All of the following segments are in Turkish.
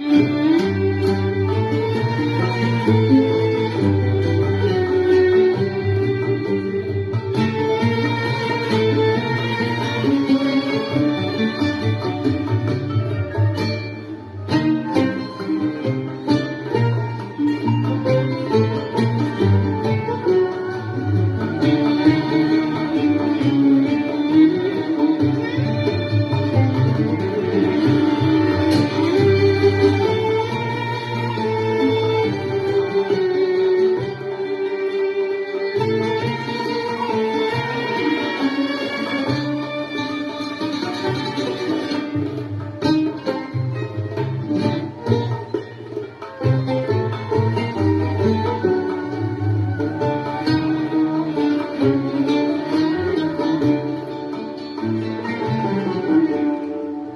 Mm-hmm.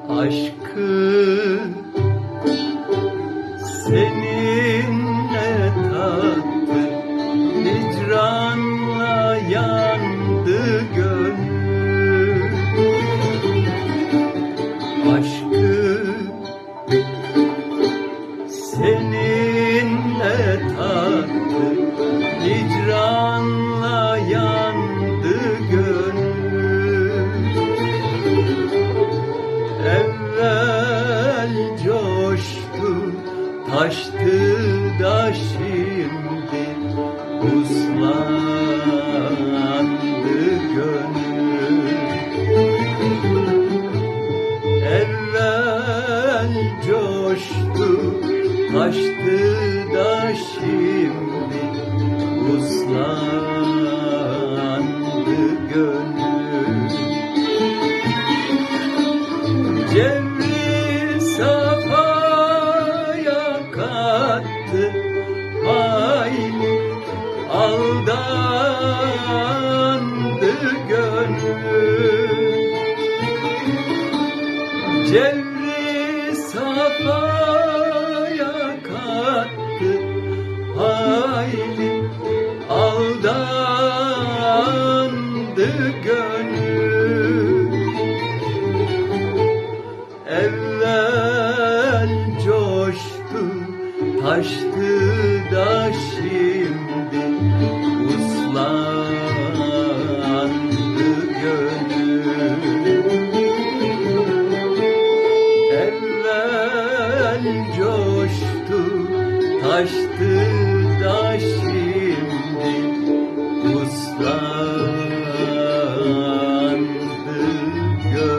Aşkı seninle tattı. Hicranla yandı gönlüm. Aşkı seninle tattı. Hicranla coştu, taştı da şimdi uslandı gönül. Evvel coştu, taştı da şimdi uslandı aldandı gönül. Cevri safaya kattı hayli aldandı gönül. Evvel coştu, taştı da şimdi coştu taştı da şimdi uslandı gör.